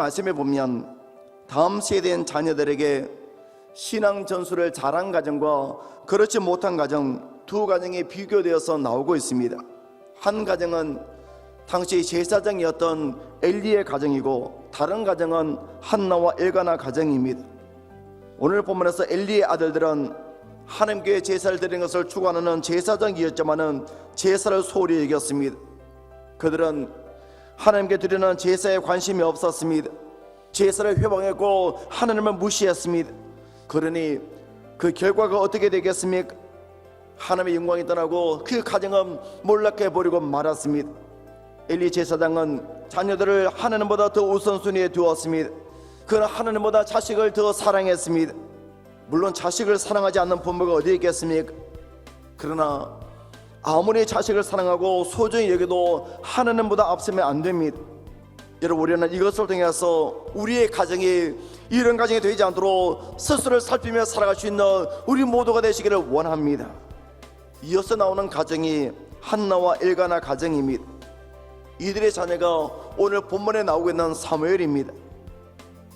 말씀에 보면 다음 세대인 자녀들에게 신앙 전술을 잘한 가정과 그렇지 못한 가정 두 가정이 비교되어서 나오고 있습니다. 한 가정은 당시 제사장이었던 엘리의 가정이고 다른 가정은 한나와 엘가나 가정입니다. 오늘 본문에서 엘리의 아들들은 하나님께 제사를 드리는 것을 추구하는 제사장이었지만은 제사를 소홀히 여겼습니다. 그들은 하나님께 드리는 제사에 관심이 없었습니다. 제사를 회방했고 하나님을 무시했습니다. 그러니 그 결과가 어떻게 되겠습니까? 하나님의 영광이 떠나고 그 가정은 몰락해 버리고 말았습니다. 엘리 제사장은 자녀들을 하나님보다 더 우선순위에 두었습니다. 그는 하나님보다 자식을 더 사랑했습니다. 물론 자식을 사랑하지 않는 부모가 어디 있겠습니까? 그러나 아무리 자식을 사랑하고 소중히 여겨도 하나님보다 앞서면 안 됩니다. 여러분 우리는 이것을 통해서 우리의 가정이 이런 가정이 되지 않도록 스스로를 살피며 살아갈 수 있는 우리 모두가 되시기를 원합니다. 이어서 나오는 가정이 한나와 엘가나 가정입니다. 이들의 자녀가 오늘 본문에 나오고 있는 사무엘입니다.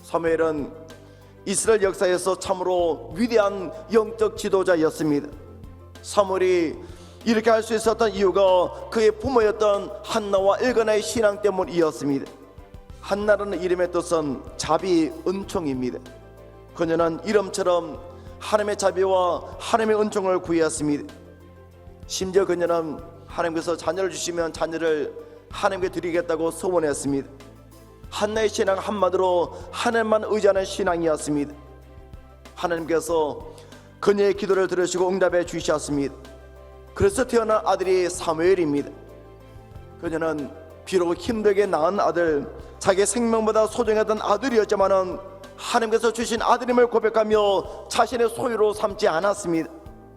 사무엘은 이스라엘 역사에서 참으로 위대한 영적 지도자였습니다. 사무엘이 이렇게 할 수 있었던 이유가 그의 부모였던 한나와 엘가나의 신앙 때문이었습니다. 한나라는 이름의 뜻은 자비 은총입니다. 그녀는 이름처럼 하나님의 자비와 하나님의 은총을 구했습니다. 심지어 그녀는 하나님께서 자녀를 주시면 자녀를 하나님께 드리겠다고 소원했습니다. 한나의 신앙 한마디로 하나님만 의지하는 신앙이었습니다. 하나님께서 그녀의 기도를 들으시고 응답해 주셨습니다. 그래서 태어난 아들이 사무엘입니다. 그녀는 비록 힘들게 낳은 아들, 자기 생명보다 소중했던 아들이었지만은 하나님께서 주신 아들임을 고백하며 자신의 소유로 삼지 않았습니다.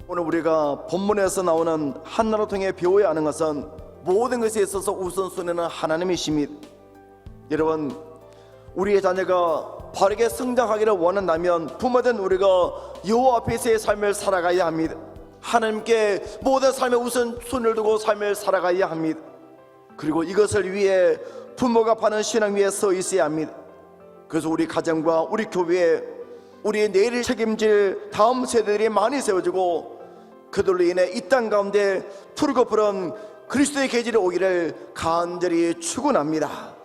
오늘 우리가 본문에서 나오는 한나를 통해 배워야 하는 것은 모든 것에 있어서 우선순위는 하나님이십니다. 여러분, 우리의 자녀가 바르게 성장하기를 원한다면 부모된 우리가 여호와 앞에서의 삶을 살아가야 합니다. 하나님께 모든 삶의 우선순위를 두고 삶을 살아가야 합니다. 그리고 이것을 위해 부모가 파는 신앙 위에 서 있어야 합니다. 그래서 우리 가정과 우리 교회에 우리의 내일을 책임질 다음 세대들이 많이 세워지고 그들로 인해 이 땅 가운데 푸르고 푸른 그리스도의 계절이 오기를 간절히 축원합니다.